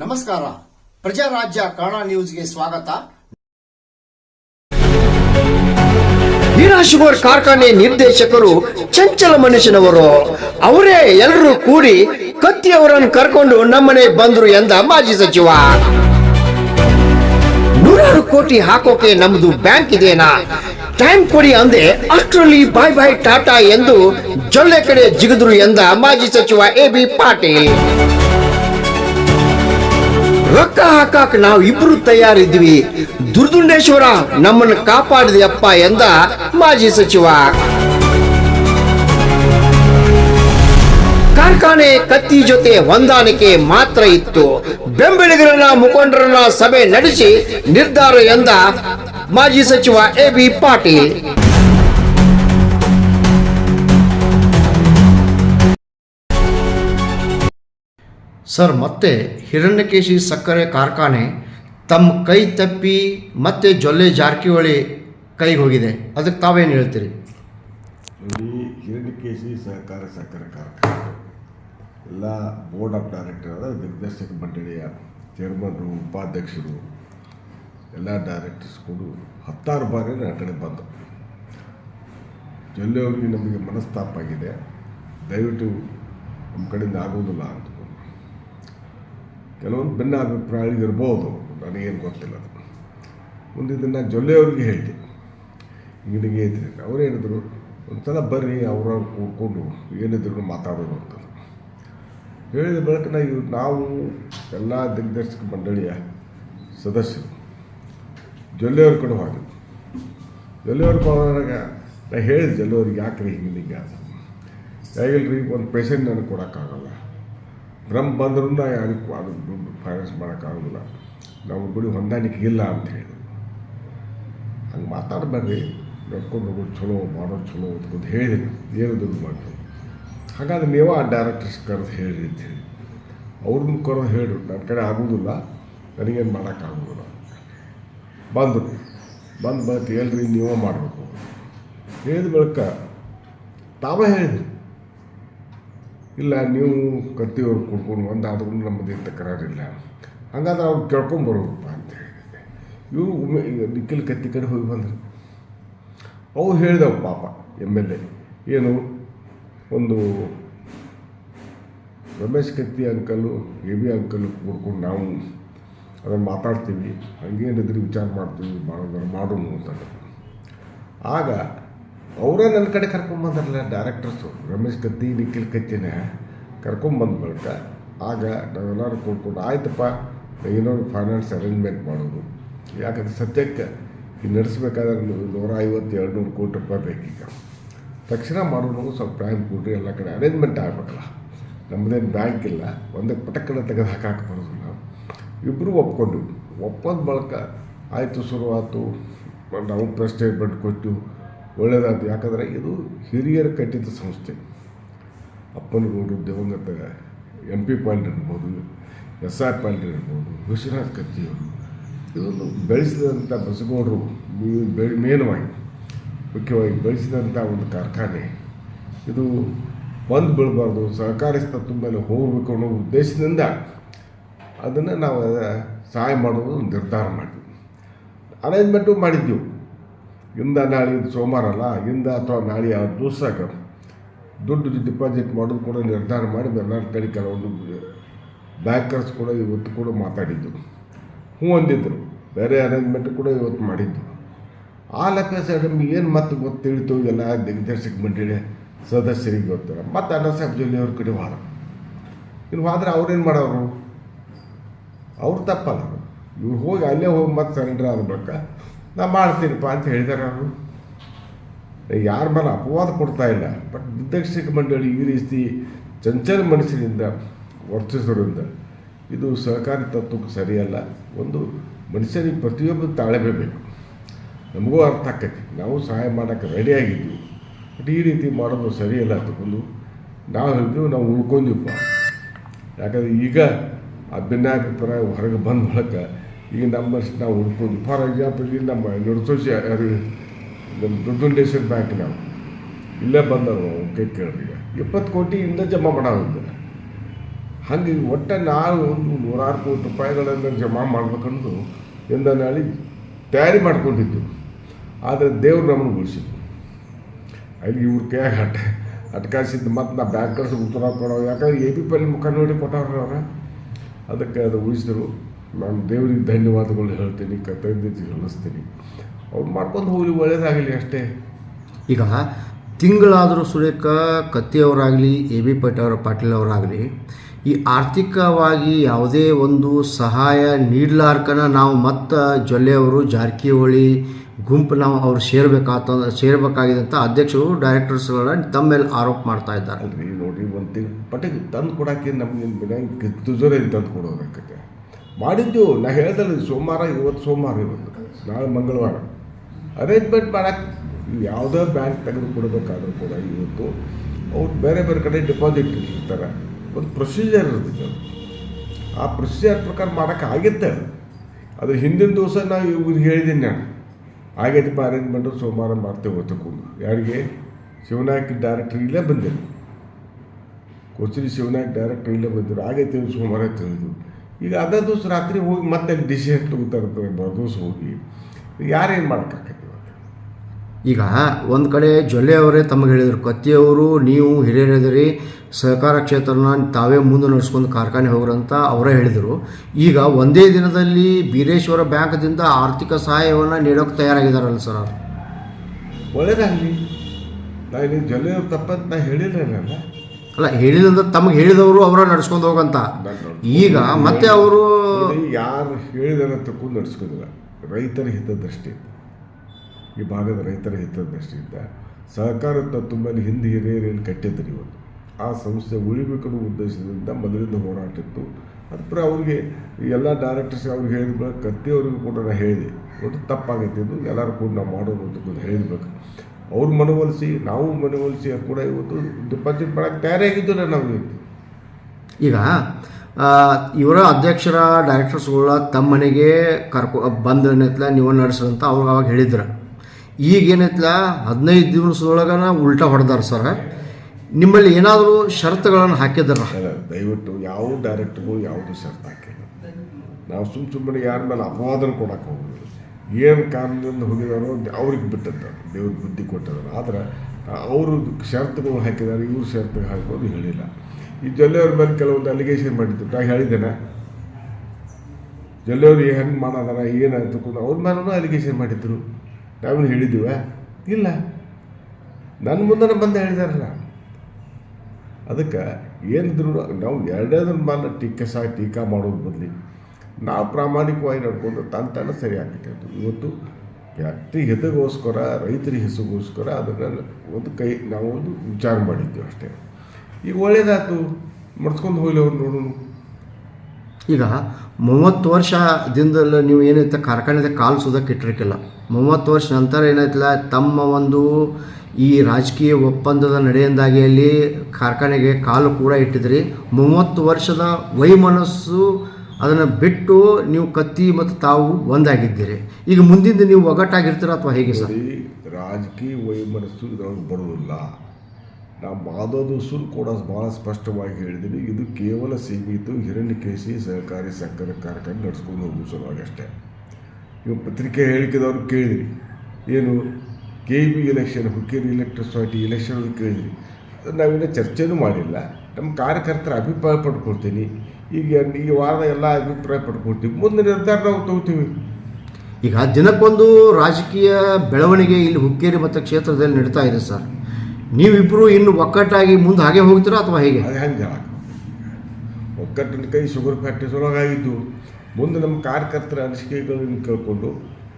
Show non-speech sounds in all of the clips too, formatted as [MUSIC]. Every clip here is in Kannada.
ನಮಸ್ಕಾರ. ಪ್ರಜಾರಾಜ್ಯ ಕನ್ನಡ ನ್ಯೂಸ್ಗೆ ಸ್ವಾಗತ. ಹೀರಾಶುಗರ್ ಕಾರ್ಖಾನೆ ನಿರ್ದೇಶಕರು ಚಂಚಲ ಮನುಷ್ಯನವರು, ಅವರೇ ಎಲ್ಲರೂ ಕೂಡಿ ಕತ್ತಿ ಅವರನ್ನು ಕರ್ಕೊಂಡು ನಮ್ಮನೆ ಬಂದ್ರು ಎಂದ ಮಾಜಿ ಸಚಿವ. ನೂರಾರು ಕೋಟಿ ಹಾಕೋಕೆ ನಮ್ದು ಬ್ಯಾಂಕ್ ಇದೆನಾ? ಟೈಮ್ ಕೊಡಿ ಅಂದೆ ಅಷ್ಟರಲ್ಲಿ ಬಾಯ್ ಬಾಯ್ ಟಾಟಾ ಎಂದು ಜೊಳ್ಳೆ ಕಡೆ ಜಿಗಿದ್ರು ಎಂದ ಮಾಜಿ ಸಚಿವ ಎ ಬಿ ಪಾಟೀಲ್. ರೊಕ್ಕ ಹಾಕಾಕ ನಾವು ಇಬ್ರು ತಯಾರಿದ್ವಿ. ದುರ್ದುಂಡೇಶ್ವರ ನಮ್ಮನ್ನು ಕಾಪಾಡಿದೆಯಪ್ಪ ಎಂದ ಮಾಜಿ ಸಚಿವ. ಕಾರ್ಖಾನೆ ಕತ್ತಿ ಜೊತೆ ಹೊಂದಾಣಿಕೆ ಮಾತ್ರ ಇತ್ತು. ಬೆಂಬಲಿಗರನ್ನ, ಮುಖಂಡರನ್ನ ಸಭೆ ನಡೆಸಿ ನಿರ್ಧಾರ ಎಂದ ಮಾಜಿ ಸಚಿವ ಎ ಬಿ ಪಾಟೀಲ್. ಸರ್, ಮತ್ತೆ ಹಿರಣ್ಯಕೇಶಿ ಸಕ್ಕರೆ ಕಾರ್ಖಾನೆ ತಮ್ಮ ಕೈ ತಪ್ಪಿ ಮತ್ತೆ ಜೊಲ್ಲೆ ಜಾರಕಿಹೊಳಿ ಕೈಗೆ ಹೋಗಿದೆ. ಅದಕ್ಕೆ ತಾವೇನು ಹೇಳ್ತೀರಿ? ಹಿರಣ್ಯಕೇಶಿ ಸಹಕಾರ ಸಕ್ಕರೆ ಕಾರ್ಖಾನೆ, ಎಲ್ಲ ಬೋರ್ಡ್ ಆಫ್ ಡೈರೆಕ್ಟರ್ ಅದ, ನಿರ್ದೇಶಕ ಮಂಡಳಿಯ ಚೇರ್ಮನ್ರು ಉಪಾಧ್ಯಕ್ಷರು, ಎಲ್ಲ ಡೈರೆಕ್ಟರ್ಸ್ ಕೂಡ ಹತ್ತಾರು ಬಾರಿ ನನ್ನ ಕಡೆ ಜೊಲ್ಲೆ ಅವರಿಗೆ ನಮಗೆ ಮನಸ್ತಾಪ ಆಗಿದೆ. ದಯವಿಟ್ಟು ನಮ್ಮ ಕಡೆಯಿಂದ ಆಗೋದಿಲ್ಲ ಅಂದ್ಕೊಂಡು ಕೆಲವೊಂದು ಭಿನ್ನ ಅಭಿಪ್ರಾಯಗಳು ಇರ್ಬೋದು ನನಗೇನು ಗೊತ್ತಿಲ್ಲ ಅದು. ಮುಂದಿನ ದಿನ ಜೊಲ್ಲೆಯವ್ರಿಗೆ ಹೇಳಿದೆ ಹಿಂಗೆ ಇದ್ರಿ ಅವ್ರು ಹೇಳಿದ್ರು ಒಂದ್ಸಲ ಬರ್ರಿ ಅವ್ರವ್ರು ಕೂತ್ಕೊಂಡು ಏನಿದ್ರು ಮಾತಾಡೋದು ಅಂತ ಹೇಳಿದ ಬಳಿಕ ನಾವು ನಾವು ಎಲ್ಲ ದಿಗ್ದರ್ಶಕ ಮಂಡಳಿಯ ಸದಸ್ಯರು ಜೊಲ್ಲೆಯವ್ರ ಕಡೆ ಹೋಗಿ ಜೊಲ್ಲೆಯವ್ರ ಹೋದಾಗ ನಾ ಹೇಳಿದೆ, ಜೊಲ್ಲೆಯವ್ರಿಗೆ ಯಾಕ್ರಿ ಹಿಂಗೆ ಹಿಂಗೆ ಅಂತ ರೀ ಒಂದು ಪೇಷಂಟ್ ನನಗೆ ಕೊಡೋಕ್ಕಾಗಲ್ಲ. ಭ್ರಮ್ ಬಂದ್ರೂ ಯಾರಿಗೂ ಅದು ಫೈನಾನ್ಸ್ ಮಾಡೋಕ್ಕಾಗೋದಿಲ್ಲ. ನಾವು ಗುಡಿ ಹೊಂದಾಣಿಕೆ ಇಲ್ಲ ಅಂತ ಹೇಳಿದ್ರು. ಹಂಗೆ ಮಾತಾಡಬೇಡ್ರಿ. ನಡ್ಕೊಂಡು ಹೋಗೋದು ಚಲೋ, ಮಾಡೋದು ಚಲೋ ಅಂತ ಹೇಳಿದೆ ಏನು ದುಡ್ಡು ಮಾಡ್ತೀವಿ ಹಾಗಾದ್ರೆ ನೀವು ಆ ಡೈರೆಕ್ಟರ್ಸ್ ಕರೆದು ಹೇಳಿ ಅಂತ ಹೇಳಿ. ಅವ್ರನ್ನ ಕರೆದು ಹೇಳ್ರು. ನನ್ನ ಕಡೆ ಆಗೋದಿಲ್ಲ. ನನಗೇನು ಮಾಡೋಕ್ಕಾಗೋದಿಲ್ಲ. ಬಂದರು. ಬಂದು ಬಂದು ಹೇಳ್ರಿ, ನೀವೇ ಮಾಡಬೇಕು. ಹೇಳಿದ ಬಳಿಕ ತಾವೇ ಹೇಳಿದ್ರಿ. ಇಲ್ಲ, ನೀವು ಕತ್ತಿಯವ್ರು ಕುಡ್ಕೊಂಡು, ಒಂದಾದ್ರೂ ನಮ್ಮದೇನು ತಕರಾರಿಲ್ಲ. ಹಂಗಾದ್ರೆ ಅವ್ರು ಕೇಳ್ಕೊಂಬರೋಪ್ಪ ಅಂತ ಹೇಳಿದೆ ಇವರು ಈಗ ನಿಖಿಲ್ ಕತ್ತಿ ಕಡೆ ಹೋಗಿ ಬಂದರು. ಅವು ಹೇಳಿದವು ಪಾಪ, ಎಂ ಎಲ್ ಎ. ಏನು, ಒಂದು Ramesh Katti uncle, A B uncle ಕೂಡ್ಕೊಂಡು ನಾವು ಅದನ್ನು ಮಾತಾಡ್ತೀವಿ, ಹಂಗೇನಿದ್ರೆ ವಿಚಾರ ಮಾಡ್ತೀವಿ ಮಾಡೋದ್ರ ಮಾಡೋಣ ಅಂತ ಆಗ ಅವರೇ ನನ್ನ ಕಡೆ ಕರ್ಕೊಂಬಂದ್ರಲ್ಲ ಡೈರೆಕ್ಟರ್ಸು ರಮೇಶ್ ಕತ್ತಿ ನಿಖಿಲ್ ಕತ್ತಿನ ಕರ್ಕೊಂಬಂದ ಬಳಿಕ ಆಗ ನಾವೆಲ್ಲರೂ ಕೂಡ್ಕೊಂಡು, ಆಯ್ತಪ್ಪ, ಏನೋ ಫೈನಾನ್ಸ್ ಅರೇಂಜ್ಮೆಂಟ್ ಮಾಡೋದು. ಯಾಕಂದ್ರೆ ಸದ್ಯಕ್ಕೆ ಈ ನಡೆಸ್ಬೇಕಾದ್ರೆ ನೂರ ಐವತ್ತು ಎರಡು ನೂರು ಕೋಟಿ ರೂಪಾಯಿ ಬೇಕೀಗ. ತಕ್ಷಣ ಮಾಡೋದು ಸ್ವಲ್ಪ ಟೈಮ್ ಕೊಡ್ರಿ, ಎಲ್ಲ ಕಡೆ ಅರೇಂಜ್ಮೆಂಟ್ ಆಗಬೇಕಲ್ಲ. ನಮ್ಮದೇನು ಬ್ಯಾಂಕ್ ಇಲ್ಲ ಒಂದಕ್ಕೆ ಪಟಕ್ಕನ ತೆಗೆದು ಹಾಕಕ್ಕೆ ನಾವು. ಇಬ್ಬರು ಒಪ್ಕೊಂಡ್ವಿ. ಒಪ್ಪಂದ ಬಳಿಕ ಆಯಿತು ಶುರುವಾತು ನಾವು ಪ್ರೆಸ್ ಕೊಟ್ಟು ಒಳ್ಳೆಯದಾಯ್ತು ಯಾಕಂದರೆ ಇದು ಹಿರಿಯರು ಕಟ್ಟಿದ ಸಂಸ್ಥೆ. ಅಪ್ಪನಗೌಡರು ದಿವಂಗತ ಎಂ ಪಿ ಪಾಯಿಂಟ್ ಇರ್ಬೋದು, ಎಸ್ ಆರ್ ಪಾಲ್ಡ್ ಇರ್ಬೋದು, ವಿಶ್ವನಾಥ್ ಕತ್ತಿಯವರು ಇದನ್ನು ಬೆಳೆಸಿದಂಥ ಬಸಗೌಡರು ಬೆಳೆ ಮೇನವಾಗಿ ಮುಖ್ಯವಾಗಿ ಬೆಳೆಸಿದಂಥ ಒಂದು ಕಾರ್ಖಾನೆ. ಇದು ಬಂದು ಬೀಳಬಾರ್ದು ಸಹಕಾರಿ ತತ್ವ ಮೇಲೆ ಹೋಗಬೇಕು ಅನ್ನೋ ಉದ್ದೇಶದಿಂದ ಅದನ್ನು ನಾವು ಸಹಾಯ ಮಾಡೋದು ನಿರ್ಧಾರ ಮಾಡಿದ್ವಿ. ಅರೇಂಜ್ಮೆಂಟು ಮಾಡಿದ್ದೆವು. ಇಂದ ನಾಳೆ ಸೋಮವಾರ ಅಲ್ಲ? ಇಂದ ಅಥವಾ ನಾಳೆ ಆ ದಿವಸಾಗ ದುಡ್ಡು ಡಿಪಾಸಿಟ್ ಮಾಡೋದು ಕೂಡ ನಿರ್ಧಾರ ಮಾಡಿ ಎಲ್ಲರ ಕಡೆ ಕೆಲವೊಂದು ಬ್ಯಾಂಕರ್ಸ್ ಕೂಡ ಇವತ್ತು ಕೂಡ ಮಾತಾಡಿದ್ದು. ಹ್ಞೂ ಅಂದಿದ್ದರು ಬೇರೆ ಅರೇಂಜ್ಮೆಂಟ್ ಕೂಡ ಇವತ್ತು ಮಾಡಿದ್ದು. ಆ ಲೆಕ್ಕ ನಮ್ಗೆ ಏನು ಮತ್ತೆ ಗೊತ್ತು ತಿಳಿತು ಎಲ್ಲ ದಿಗ್ದರ್ಶಕ ಮಂಡಳಿ ಸದಸ್ಯರಿಗೆ ಗೊತ್ತಿಲ್ಲ. ಮತ್ತು ಅಣ್ಣ ಸಾಹೇಬ್ ಅವ್ರ ಕಡೆ ವಾರ ಇನ್ನು ಹೋದ್ರೆ ಅವ್ರೇನು ಮಾಡೋರು? ಅವ್ರು ತಪ್ಪಲ್ಲ. ಇವ್ರು ಹೋಗಿ ಅಲ್ಲೇ ಹೋಗಿ ಮತ್ತೆ ಸರೆಂಡ್ರ್ ಆದ ನಾ ಮಾಡ್ತೀನಪ್ಪ ಅಂತ ಹೇಳಿದಾರೆ ಅವರು. ಯಾರ ಮೇಲೆ ಅಪವಾದ ಕೊಡ್ತಾ ಇಲ್ಲ. ಬಟ್ ನಿರ್ದೇಶಕ ಮಂಡಳಿ ಈ ರೀತಿ ಚಂಚಲ ಮನಸ್ಸಿನಿಂದ ವರ್ತಿಸೋದ್ರಿಂದ ಇದು ಸಹಕಾರಿ ತತ್ವಕ್ಕೆ ಸರಿಯಲ್ಲ. ಒಂದು ಮನುಷ್ಯನಿಗೆ ಪ್ರತಿಯೊಬ್ಬರು ತಾಳ್ಮೆ ಬೇಕು. ನಮಗೂ ಅರ್ಥ ಆಕೈತಿ. ನಾವು ಸಹಾಯ ಮಾಡೋಕ್ಕೆ ರೆಡಿಯಾಗಿದ್ವಿ ಬಟ್ ಈ ರೀತಿ ಮಾಡೋದು ಸರಿಯಲ್ಲ ತಗೊಂಡು ನಾವು ಹೇಳಿದ್ವಿ, ನಾವು ಉಳ್ಕೊಂಡಿವಪ್ಪ. ಯಾಕಂದರೆ ಈಗ ಆ ಭಿನ್ನಾಭಿಪ್ರಾಯ ಹೊರಗೆ ಬಂದ ಬಳಿಕ ಈಗ ನಮ್ಮಷ್ಟು ನಾವು ಹುಡ್ಕೋದು. ಫಾರ್ ಎಕ್ಸಾಂಪಲ್ ಈಗ ನಮ್ಮ ನಿರ್ದೋಷಿ ನಮ್ಮ ದುಡ್ಡುಂಡೇಶ್ವರ ಬ್ಯಾಂಕ್ ನಾವು. ಇಲ್ಲೇ ಬಂದವು ಕೈ ಕೇಳ್ರಿ ಇಪ್ಪತ್ತು ಕೋಟಿ ಇಂದ ಜಮಾ ಮಾಡೋದಿಲ್ಲ ಹಾಗೆ ಒಟ್ಟು ನಾವು ಒಂದು ನೂರಾರು ಕೋಟಿ ರೂಪಾಯಿಗಳನ್ನು ಜಮಾ ಮಾಡ್ಬೇಕಂದು ಎಂದ ನಾಳೆ ತಯಾರಿ ಮಾಡ್ಕೊಂಡಿದ್ದು. ಆದರೆ ದೇವ್ರು ನಮ್ಮನ್ನು ಉಳಿಸಿದ್ದು. ಅಲ್ಲಿ ಇವ್ರ ಕೈಯಾಗ ಹಟ್ ಅಟ್ಕಾಸಿದ್ದು ಮತ್ತು ನಾ ಬ್ಯಾಂಕರ್ಸ್ ಉತ್ತರ ಕೊಡೋ ಯಾಕಂದ್ರೆ ಎ ಬಿ ಪಿ ಮುಖ ನೋಡಿ ಕೊಟ್ಟವ್ರ ಅದಕ್ಕೆ ಅದು ಉಳಿಸಿದ್ರು. ನಾನು ದೇವ್ರಿಗೆ ಧನ್ಯವಾದಗಳು ಹೇಳ್ತೀನಿ ಕೃತಜ್ಞತೆ ಸಲ್ಲಿಸ್ತೀನಿ. ಅವ್ರು ಮಾಡ್ಕೊಂಡು ಹೋಗ್ಲಿ ಒಳ್ಳೇದಾಗಲಿ ಅಷ್ಟೇ. ಈಗ ತಿಂಗಳಾದರೂ ಸುರೇಖ ಕತ್ತಿಯವರಾಗಲಿ ಎ ಬಿ ಪಟೇಲ್ ಪಾಟೀಲ್ ಅವರಾಗಲಿ ಈ ಆರ್ಥಿಕವಾಗಿ ಯಾವುದೇ ಒಂದು ಸಹಾಯ ನೀಡಲಾರ್ಕನ ನಾವು ಮತ್ತು ಜೊಲ್ಲೆಯವರು ಜಾರಕಿಹೊಳಿ ಗುಂಪು ನಾವು ಅವ್ರು ಸೇರ್ಬೇಕಾತ ಸೇರ್ಬೇಕಾಗಿದೆ ಅಂತ ಅಧ್ಯಕ್ಷರು ಡೈರೆಕ್ಟರ್ಸ್ಗಳ ತಮ್ಮ ಮೇಲೆ ಆರೋಪ ಮಾಡ್ತಾ ಇದ್ದಾರೆ. ನೋಡಿ ಒಂದು ತಿಂಗ್ ಪಟ್ಟಿಗೆ ತಂದು ಕೊಡೋಕ್ಕೆ ನಮ್ಗೆ ತುಜರೆ ತಂದು ಕೊಡೋದಕ್ಕೆ ಮಾಡಿದ್ದೆವು ನಾ ಹೇಳ್ದಲ್ಲ ಸೋಮವಾರ, ಇವತ್ತು ಸೋಮವಾರ ಇವತ್ತು ನಾಳೆ ಮಂಗಳವಾರ. ಅರೇಂಜ್ಮೆಂಟ್ ಮಾಡೋಕ್ಕೆ ಯಾವುದೇ ಬ್ಯಾಂಕ್ ತೆಗೆದು ಕೊಡಬೇಕಾದ್ರೂ ಕೂಡ ಇವತ್ತು ಅವ್ರು ಬೇರೆ ಬೇರೆ ಕಡೆ ಡಿಪಾಸಿಟ್ ಇಟ್ಟಿರ್ತಾರೆ ಒಂದು ಪ್ರೊಸೀಜರ್ ಇರ್ತದೆ ಅದು. ಆ ಪ್ರೊಸೀಜರ್ ಪ್ರಕಾರ ಮಾಡೋಕ್ಕೆ ಆಗುತ್ತೆ ಅದು. ಹಿಂದಿನ ದಿವಸ ನಾವು ಇವ್ರಿಗೆ ಹೇಳಿದ್ದೀನಿ ನಾನು. ಆಗೈತಪ್ಪ ಅರೇಂಜ್ಮೆಂಟು ಸೋಮವಾರ ಮಾಡ್ತೇವೆ ತಗೊಂಡು ಯಾರಿಗೆ? ಶಿವನಾಯಕ್ ಡೈರೆಕ್ಟ್ರ್ ಇಲ್ಲೇ ಬಂದಿರು ಕೊಚ್ಚಿ ಶಿವನಾಯಕ್ ಡೈರೆಕ್ಟ್ರ್ ಇಲ್ಲೇ ಬಂದಿರು ಆಗೈತೆ ಸೋಮವಾರ ತಿಳಿದು. ಈಗ ಅದೇ ದಿವಸ ರಾತ್ರಿ ಹೋಗಿ ಮತ್ತೆ ಡಿಸಿಷನ್ ತಗೋತಾರೆ ದಿವಸ ಹೋಗಿ. ಯಾರೇನು ಮಾಡೋಕ್ಕಾಗತ್ತೆ ಈಗ ಒಂದು ಕಡೆ ಜೊಲ್ಲೆ ಅವರೇ ತಮಗೆ ಹೇಳಿದರು ಕತ್ತಿಯವರು ನೀವು ಹಿರಿಯರಿದ್ದೀರಿ ಸಹಕಾರ ಕ್ಷೇತ್ರನ ತಾವೇ ಮುಂದೆ ನಡೆಸ್ಕೊಂಡು ಕಾರ್ಖಾನೆ ಹೋಗ್ರಂತ ಅವರೇ ಹೇಳಿದರು. ಈಗ ಒಂದೇ ದಿನದಲ್ಲಿ ಬೀರೇಶ್ವರ ಬ್ಯಾಂಕ್ದಿಂದ ಆರ್ಥಿಕ ಸಹಾಯವನ್ನು ನೀಡೋಕೆ ತಯಾರಾಗಿದ್ದಾರಲ್ಲ ಸರ್ ಅವರು? ಒಳ್ಳೇದಾಗಲಿ. ನಾನು ಜೊಲ್ಲೆಯವ್ರು ತಪ್ಪಂತ ನಾ ಹೇಳಿಲ್ಲ ನಾನು ಅಲ್ಲ ಹೇಳಿದಂತ ತಮಗೆ ಹೇಳಿದವರು ಅವರ ನಡ್ಸ್ಕೊಂಡು ಹೋಗಂತ. ಈಗ ಮತ್ತೆ ಅವರು ಯಾರು ಹೇಳಿದಾರೆ ತಕೊಂಡು ನಡೆಸ್ಕೋದಿಲ್ಲ ರೈತರ ಹಿತದೃಷ್ಟಿ ಈ ಭಾಗದ ರೈತರ ಹಿತದೃಷ್ಟಿಯಿಂದ ಸಹಕಾರ ತುಂಬ ಹಿಂದೆ ಹಿರಿಯರೇನು ಕಟ್ಟಿದ್ದರು ಇವತ್ತು ಆ ಸಂಸ್ಥೆ ಉಳಿಬೇಕನ್ನೋ ಉದ್ದೇಶದಿಂದ ಮೊದಲಿಂದ ಹೋರಾಟ ಇತ್ತು ಅದಕ್ಕೆ ಅವ್ರಿಗೆ ಎಲ್ಲ ಡೈರೆಕ್ಟರ್ಸ್ ಅವ್ರಿಗೆ ಹೇಳಿದ ಕತ್ತಿಯವ್ರಿಗೂ ಕೂಡ ನಾನು ಹೇಳಿದೆ. ಒಟ್ಟು ತಪ್ಪಾಗೈತೆ ಇದು ಎಲ್ಲರೂ ಕೂಡ ನಾವು ಮಾಡೋದು ಅಂತ ಹೇಳಿದ್ಬೇಕು ಅವ್ರು ಮನವೊಲಿಸಿ ನಾವು ಮನವೊಲಿಸಿ ಕೂಡ ಇವತ್ತು ಡಿಪಾಸಿಟ್ ಮಾಡೋಕ್ಕೆ ತಯಾರಾಗಿದ್ದು ನಾವು ಇವತ್ತು. ಈಗ ಇವರ ಅಧ್ಯಕ್ಷರ ಡೈರೆಕ್ಟರ್ಸ್ಗಳ ತಮ್ಮ ಮನೆಗೆ ಕರ್ಕೊ ಬಂದು ಏನೈತ್ಲ ನೀವು ನಡೆಸ್ರಂತ ಅವ್ರಿಗೆ ಅವಾಗ ಹೇಳಿದ್ರು. ಈಗ ಏನೈತ್ಲ ಹದಿನೈದು ದಿವಸದೊಳಗನ ಉಲ್ಟಾ ಹೊಡೆದಾರ ಸರ್. ನಿಮ್ಮಲ್ಲಿ ಏನಾದರೂ ಷರತ್ತುಗಳನ್ನು ಹಾಕಿದ್ರ? ದಯವಿಟ್ಟು ಯಾವ ಡೈರೆಕ್ಟ್ರಿಗೂ ಯಾವುದು ಷರತ್ತು ಹಾಕಿಲ್ಲ. ನಾವು ಸುಮ್ಮ ಸುಮ್ಮನೆ ಯಾರ ಮೇಲೆ ಅಪವಾದನ ಕೊಡಕ್ಕೆ ಹೋಗೋದಿಲ್ಲ ಏನು ಕಾರಣದಿಂದ ಹೋಗಿದಾರೋ ಅವ್ರಿಗೆ ಬಿಟ್ಟದ್ದು ದೇವ್ರ ಬುದ್ಧಿ ಕೊಟ್ಟಿದ್ದಾರೆ ಆದ್ರೆ, ಅವರು ಷರತ್ತುಗಳು ಹಾಕಿದ್ದಾರೆ, ಇವ್ರು ಷರತ್ತು ಹಾಕೋದು ಹೇಳಿಲ್ಲ. ಈ ಜೊಲ್ಲೆಯವ್ರ ಮೇಲೆ ಕೆಲವೊಂದು ಅಲಿಗೇಷನ್ ಮಾಡಿದ್ರು. ನಾ ಹೇಳಿದ್ದೇನೆ. ಜೊಲ್ಲೆಯವ್ರು ಹೆಂಗೆ ಮಾಡೋದಾರ, ಏನಾಯ್ತು ಕೂಡ ಅವ್ರ ಮೇಲೂ ಅಲಿಗೇಷನ್ ಮಾಡಿದ್ರು. ನಾವೇನು ಹೇಳಿದ್ದೀವ? ಇಲ್ಲ. ನನ್ನ ಮುಂದೆ ಬಂದು ಹೇಳಿದಾರಲ್ಲ. ಅದಕ್ಕೆ ಏನಿದ್ರು ನಾವು ಎರಡೇದ್ರ ಮೇಲೆ ಟೀಕೆ ಸಹ ಟೀಕಾ ಮಾಡೋದು ಬದಲಿ. ನಾವು ಪ್ರಾಮಾಣಿಕವಾಗಿ ನಡ್ಕೊಂಡು ತನ್ನ ತನ್ನ ಸರಿ ಆಗ್ತೈತೆ ಅದು ಇವತ್ತು ವ್ಯಕ್ತಿ ಹಿತಗೋಸ್ಕರ ರೈತರ ಹೆಸರಿಗೋಸ್ಕರ ಅದನ್ನು ಒಂದು ಕೈ, ನಾವು ಒಂದು ವಿಚಾರ ಮಾಡಿದ್ದೆವು ಅಷ್ಟೇ. ಈಗ ಒಳ್ಳೇದಾಯ್ತು. ಮಡ್ಸ್ಕೊಂಡು ಹೋಗ್ಲಿ ಅವ್ರು ನೋಡೋಣ ಈಗ ಮೂವತ್ತು ವರ್ಷದಿಂದಲೂ ನೀವು ಏನೈತೆ ಕಾರ್ಖಾನೆದ ಕಾಲು ಸುದಕ್ಕೆ ಇಟ್ಟಿರ್ಕಿಲ್ಲ ಮೂವತ್ತು ವರ್ಷ ನಂತರ ಏನಾಯ್ತಲ್ಲ, ತಮ್ಮ ಒಂದು ಈ ರಾಜಕೀಯ ಒಪ್ಪಂದದ ನಡೆಯಿಂದಾಗಿ ಅಲ್ಲಿ ಕಾರ್ಖಾನೆಗೆ ಕಾಲು ಕೂಡ ಇಟ್ಟಿದ್ರಿ. ಮೂವತ್ತು ವರ್ಷದ ವೈಮನಸ್ಸು ಅದನ್ನು ಬಿಟ್ಟು ನೀವು ಕತ್ತಿ ಮತ್ತು ತಾವು ಒಂದಾಗಿದ್ದೀರಿ. ಈಗ ಮುಂದಿಂದ ನೀವು ಒಗ್ಗಟ್ಟಾಗಿರ್ತೀರ ಅಥವಾ ಹೇಗೆ ಸರ್? ರಾಜಕೀಯ ವೈಮನಸ್ಸು ಇದರೊಳಗೆ ಬರೋದಿಲ್ಲ ನಾವು ಸುರು ಕೂಡ ಭಾಳ ಸ್ಪಷ್ಟವಾಗಿ ಹೇಳಿದ್ದೀನಿ ಇದು ಕೇವಲ ಸೀಮಿತ ಹಿರಣ್ಯಕೇಶಿ ಸಹಕಾರಿ ಸಕ್ಕರೆ ಕಾರ್ಯಕ್ರಮ ನಡೆಸ್ಕೊಂಡು ಹೋಗುವ ಸಲುವಾಗಿ ಅಷ್ಟೇ. ನೀವು ಪತ್ರಿಕೆ ಹೇಳಿಕೆದವ್ರು ಕೇಳಿದ್ರಿ. ಏನು K B election Hukkeri electric society election ಕೇಳಿದ್ರಿ. ನಾವಿನ್ನೂ ಚರ್ಚೆನೂ ಮಾಡಿಲ್ಲ. ನಮ್ಮ ಕಾರ್ಯಕರ್ತರ ಅಭಿಪ್ರಾಯ ಪಡ್ಕೊಳ್ತೀನಿ. ಈಗ ಈ ವಾರದ ಎಲ್ಲ ಅಭಿಪ್ರಾಯ ಪಡ್ಕೊಳ್ತೀವಿ. ಮುಂದೆ ನಿರ್ಧಾರ ನಾವು ತಗೋತೀವಿ. ಈಗ ದಿನಕ್ಕೊಂದು ರಾಜಕೀಯ ಬೆಳವಣಿಗೆ ಇಲ್ಲಿ ಹುಕ್ಕೇರಿ ಮತ್ತು ಕ್ಷೇತ್ರದಲ್ಲಿ ನಡೀತಾ ಇದೆ ಸರ್. ನೀವಿಬ್ಬರು ಇನ್ನು ಒಕ್ಕಟ್ಟಾಗಿ ಮುಂದೆ ಹಾಗೆ ಹೋಗ್ತೀರಾ ಅಥವಾ ಹೇಗೆ? ಅದು ಹೆಂಗೆ ಒಕ್ಕಟ್ಟಿನ ಕೈ ಶುಗರ್ ಫ್ಯಾಕ್ಟ್ರಿ ಸೊಲಗಾಗಿದ್ದು ಮುಂದೆ ನಮ್ಮ ಕಾರ್ಯಕರ್ತರ ಅನಿಸಿಕೆಗಳನ್ನು ಕೇಳಿಕೊಂಡು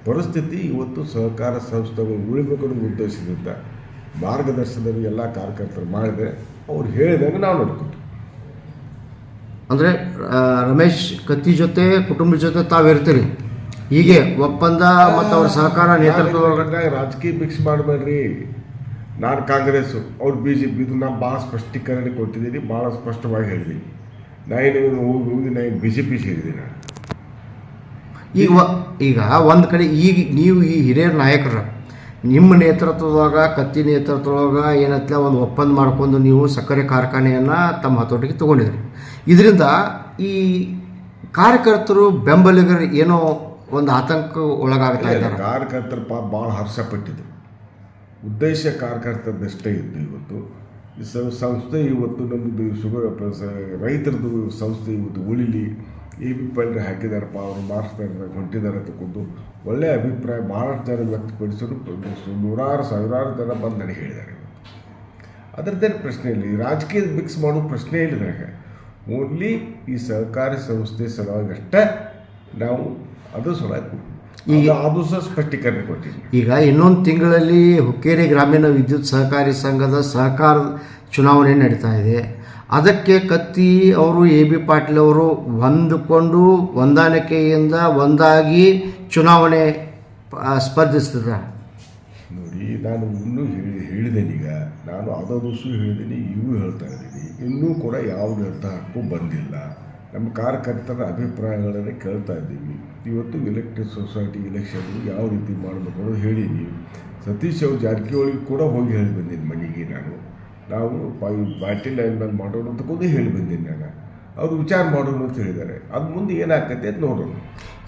ಪರಿಸ್ಥಿತಿ ಇವತ್ತು ಸಹಕಾರ ಸಂಸ್ಥೆಗಳು ಉಳಿಬೇಕು ಉದ್ದೇಶದಿಂದ ಮಾರ್ಗದರ್ಶನದಲ್ಲಿ ಎಲ್ಲ ಕಾರ್ಯಕರ್ತರು ಮಾಡಿದರೆ ಅವ್ರು ಹೇಳಿದಂಗೆ ನಾವು ನೋಡ್ಕೊತೀವಿ. ಅಂದರೆ ರಮೇಶ್ ಕತ್ತಿ ಜೊತೆ ಕುಟುಂಬದ ಜೊತೆ ತಾವಿರ್ತೀರಿ ಹೀಗೆ ಒಪ್ಪಂದ ಮತ್ತು ಅವ್ರ ಸಹಕಾರ ನೇತೃತ್ವ ರಾಜಕೀಯ ಮಿಕ್ಸ್ ಮಾಡಬೇಡ್ರಿ. ನಾನು ಕಾಂಗ್ರೆಸ್ಸು ಅವ್ರು ಬಿ ಜೆ ಪಿ ಇದು ನಾನು ಭಾಳ ಸ್ಪಷ್ಟೀಕರಣ ಕೊಟ್ಟಿದ್ದೀನಿ ಭಾಳ ಸ್ಪಷ್ಟವಾಗಿ ಹೇಳಿದ್ದೀನಿ. ನಾನು ಇವನು ಹೋಗಿ ಹೋಗಿ ನಾನು ಬಿ ಜೆ ಪಿ ಸೇರಿದ್ದೀನಿ ನಾನು. ಈಗ ಈಗ ಒಂದು ಕಡೆ ಈಗ ನೀವು ಈ ಹಿರಿಯರ ನಾಯಕರ ನಿಮ್ಮ ನೇತೃತ್ವದಾಗ ಕತ್ತಿ ನೇತೃತ್ವದೊಳಗ ಏನತ್ಲ ಒಂದು ಒಪ್ಪಂದ ಮಾಡ್ಕೊಂಡು ನೀವು ಸಕ್ಕರೆ ಕಾರ್ಖಾನೆಯನ್ನು ತಮ್ಮ ಹತೋಟಿಗೆ ತೊಗೊಂಡಿದ್ರಿ. ಇದರಿಂದ ಈ ಕಾರ್ಯಕರ್ತರು ಬೆಂಬಲಿಗರು ಏನೋ ಒಂದು ಆತಂಕ ಒಳಗಾಗ್ತಾ ಇದ್ದಾರೆ. ಕಾರ್ಯಕರ್ತರು ಪಾಪ ಭಾಳ ಹರ್ಷಪಟ್ಟಿದೆ ಉದ್ದೇಶ ಕಾರ್ಯಕರ್ತರದಷ್ಟೇ ಇತ್ತು ಇವತ್ತು. ಈ ಸಂಸ್ಥೆ ಇವತ್ತು ನಮ್ಮದು ಶುಗರ್ ಪ- ಸ- ರೈತರದ್ದು ಸಂಸ್ಥೆ ಇವತ್ತು ಉಳಿಲಿ ಎ ಬಿ ಪಾಯಿಂಟ್ ಹಾಕಿದಾರಪ್ಪ ಅವರು ಮಾರ್ಕ್ಸ್ ಹೊಂಟಿದ್ದಾರೆ ತಗೊಂಡು ಒಳ್ಳೆಯ ಅಭಿಪ್ರಾಯ ಭಾಳಷ್ಟು ಜನ ವ್ಯಕ್ತಪಡಿಸಲು ನೂರಾರು ಸಾವಿರಾರು ಜನ ಬಂದು ನನಗೆ ಹೇಳಿದ್ದಾರೆ. ಅದರದ್ದೇನು ಪ್ರಶ್ನೆ ಇಲ್ಲ. ಈ ರಾಜಕೀಯ ಮಿಕ್ಸ್ ಮಾಡೋ ಪ್ರಶ್ನೆ ಇಲ್ಲ ನನಗೆ. ಓನ್ಲಿ ಈ ಸಹಕಾರಿ ಸಂಸ್ಥೆ ಸಲುವಾಗಿ ಅಷ್ಟೇ ನಾವು ಅದು ಸಲುವಾಗಿ ಈಗ ಅದು ಸಹ ಸ್ಪಷ್ಟೀಕರಣ ಕೊಟ್ಟಿದ್ವಿ ಈಗ ಇನ್ನೊಂದು ತಿಂಗಳಲ್ಲಿ ಹುಕ್ಕೇರಿ ಗ್ರಾಮೀಣ ವಿದ್ಯುತ್ ಸಹಕಾರಿ ಸಂಘದ ಸಹಕಾರ ಚುನಾವಣೆ ನಡೀತಾ ಇದೆ. ಅದಕ್ಕೆ ಕತ್ತಿ ಅವರು, ಎ ಬಿ ಪಾಟೀಲ್ ಅವರು ಹೊಂದಿಕೊಂಡು ಹೊಂದಾಣಿಕೆಯಿಂದ ಒಂದಾಗಿ ಚುನಾವಣೆ ಸ್ಪರ್ಧಿಸ್ತಿದ್ದಾರೆ ನೋಡಿ, ನಾನು ಇನ್ನೂ ಹೇಳಿ ಹೇಳಿದ್ದೇನೆ ಈಗ. ನಾನು ಅದೊಂದು ಹೇಳಿದ್ದೀನಿ ಇವೂ ಹೇಳ್ತಾ ಇದ್ದೀನಿ. ಇನ್ನೂ ಕೂಡ ಯಾವ ನಿರ್ಧಾರಕ್ಕೂ ಬಂದಿಲ್ಲ. ನಮ್ಮ ಕಾರ್ಯಕರ್ತರ ಅಭಿಪ್ರಾಯಗಳನ್ನು ಕೇಳ್ತಾ ಇದ್ದೀವಿ. ಇವತ್ತು ಎಲೆಕ್ಟ್ರಿಕ್ ಸೊಸೈಟಿ ಇಲೆಕ್ಷನ್ ಯಾವ ರೀತಿ ಮಾಡಬೇಕು ಅನ್ನೋದು ಹೇಳೀನಿ ಸತೀಶ್ ಅವ್ರು ಜಾರಕಿಹೊಳಿಗೆ ಕೂಡ ಹೋಗಿ ಹೇಳಿ ಬಂದೀನಿ ಮನೆಗೆ ನಾನು. ನಾವು ಈ ಲೈನ್ ಮೇಲೆ ಮಾಡೋಣ ಅಂತ ಕೂಡ ಹೇಳಿ ಬಂದೀನಿ ನಾನು. ಅವರು ವಿಚಾರ ಮಾಡೋಣ ಅಂತ ಹೇಳಿದ್ದಾರೆ. ಅದು ಮುಂದೆ ಏನಾಗ್ತೈತೆ ಅಂತ ನೋಡೋಣ.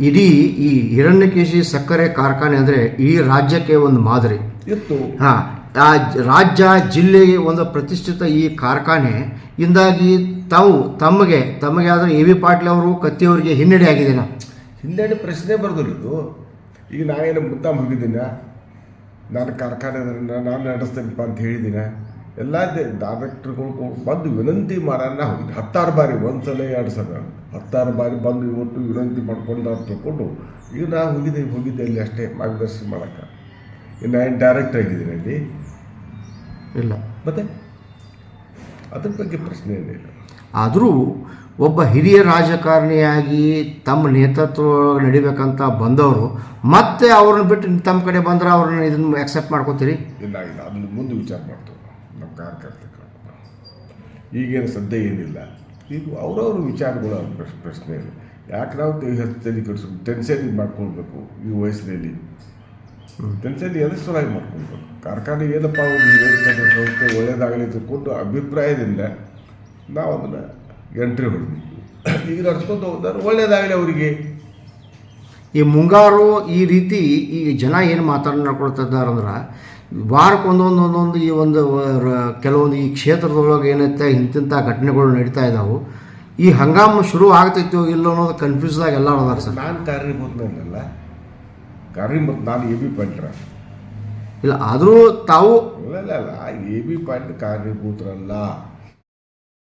ಇಡೀ ಈ ಹಿರಣ್ಯಕೇಶಿ ಸಕ್ಕರೆ ಕಾರ್ಖಾನೆ ಅಂದರೆ ಈ ರಾಜ್ಯಕ್ಕೆ ಒಂದು ಮಾದರಿ. ಇತ್ತು. ಹಾಂ ಆ ರಾಜ್ಯ ಜಿಲ್ಲೆಗೆ ಒಂದು ಪ್ರತಿಷ್ಠಿತ ಈ ಕಾರ್ಖಾನೆ. ಇಂದಾಗಿ ತಾವು ತಮಗೆ ತಮಗೆ ಆದರೆ ಎ ವಿ ಪಾಟೀಲ್ ಅವರು ಕತ್ತಿಯವರಿಗೆ ಹಿನ್ನಡೆ ಆಗಿದೆನಾ ಹಿನ್ನಡೆ ಪ್ರಶ್ನೆ ಬರೋದಿಲ್ಲ ಇದು. ಈಗ ನಾನೇನು ಮುದ್ದಾಮ್ ಹೋಗಿದ್ದೀನ ನಾನು ಕಾರ್ಖಾನೆ ನಾನು ನಡೆಸ್ತೇನಪ್ಪ ಅಂತ ಹೇಳಿದ್ದೀನ ಎಲ್ಲ ಡೈರೆಕ್ಟ್ರ್ಗಳು ಬಂದು ವಿನಂತಿ ಮಾಡೋಣ ಹೋಗಿದ್ದೆ ಹತ್ತಾರು ಬಾರಿ ಒಂದು ಸಲ ಎರಡು ಸಲ ಹತ್ತಾರು ಬಾರಿ ಬಂದು ಇವತ್ತು ವಿನಂತಿ ಮಾಡ್ಕೊಂಡು ಅವ್ರು ತಗೊಂಡು ಈಗ ನಾನು ಹೋಗಿದ್ದೆ ಹೋಗಿದ್ದೆ ಅಲ್ಲಿ ಅಷ್ಟೇ ಮಾರ್ಗದರ್ಶನ ಮಾಡೋಕ್ಕೆ ಇನ್ನು ಏನು ಡೈರೆಕ್ಟ್ ಆಗಿದ್ದೀನಿ ಅಲ್ಲಿ. ಇಲ್ಲ. ಮತ್ತೆ? ಅದ್ರ ಬಗ್ಗೆ ಪ್ರಶ್ನೆ ಏನಿಲ್ಲ. ಆದರೂ ಒಬ್ಬ ಹಿರಿಯ ರಾಜಕಾರಣಿಯಾಗಿ ತಮ್ಮ ನೇತೃತ್ವ ನಡಿಬೇಕಂತ ಬಂದವರು ಮತ್ತೆ ಅವ್ರನ್ನ ಬಿಟ್ಟು ತಮ್ಮ ಕಡೆ ಬಂದ್ರೆ ಅವ್ರನ್ನ ಇದನ್ನು ಆಕ್ಸೆಪ್ಟ್ ಮಾಡ್ಕೋತೀರಿ? ಇಲ್ಲ ಇಲ್ಲ ಅದನ್ನ ಮುಂದೆ ವಿಚಾರ ಮಾಡ್ತೇವೆ. ನಮ್ಮ ಕಾರ್ಯಕರ್ತ ಈಗೇನು ಸದ್ಯ ಏನಿಲ್ಲ. ಈಗ ಅವ್ರವ್ರ ವಿಚಾರಗಳು ಅವ್ರ ಪ್ರಶ್ ಪ್ರಶ್ನೆ ಇಲ್ಲ ಯಾಕೆ ನಾವು ತಲೆ ಕೆಡಿಸ್ ಟೆನ್ಷನ್ ಮಾಡ್ಕೊಳ್ಬೇಕು ಈ ವಯಸ್ಸಿನಲ್ಲಿ? ಟೆನ್ಷನ್ ಎದ್ರ ಸಲುವಾಗಿ ಮಾಡ್ಕೊಳ್ಬೇಕು. ಕಾರ್ಖಾನೆ ಏನಪ್ಪ ಒಂದು ಸಂಸ್ಥೆ ಒಳ್ಳೇದಾಗಲಿ ತಿಳ್ಕೊಂಡು ಅಭಿಪ್ರಾಯದಿಂದ ನಾವು ಅದನ್ನು ಎಂಟ್ರಿ ಹೊಡೆದ್ವಿ [COUGHS] ಈಗ ನಡ್ಸ್ಕೊಂಡು ಹೋದ್ರೆ ಒಳ್ಳೇದಾಗಲಿ ಅವರಿಗೆ. ಈ ಮುಂಗಾರು ಈ ರೀತಿ ಈ ಜನ ಏನು ಮಾತಾಡ್ಕೊಳ್ತಿದ್ದಾರೆ ಅಂದ್ರೆ ವಾರಕ್ಕೆ ಒಂದೊಂದು ಒಂದೊಂದು ಈ ಒಂದು ಕೆಲವೊಂದು ಈ ಕ್ಷೇತ್ರದೊಳಗೆ ಏನೈತೆ ಇಂತಿಂಥ ಘಟನೆಗಳು ನಡೀತಾ ಇದ್ದಾವೆ ಈ ಹಂಗಾಮ ಶುರು ಆಗ್ತೈತೋ ಇಲ್ಲೋ ಅನ್ನೋದು ಕನ್ಫ್ಯೂಸ್ದಾಗ ಎಲ್ಲ ಅದಾರ ಸರ್. ನಾನು ಕಾರ್ಯಭೂತನಲ್ಲ ಕಾರ್ಯಭೂತ ನಾನು ಎ ಬಿ ಪಾಯಿಂಟ್ರ ಇಲ್ಲ ಆದರೂ ತಾವು ಇಲ್ಲ ಇಲ್ಲ ಇಲ್ಲ ಎ ಬಿ ಪಾಯಿಂಟ್ ಕಾರ್ಯಭೂತರಲ್ಲ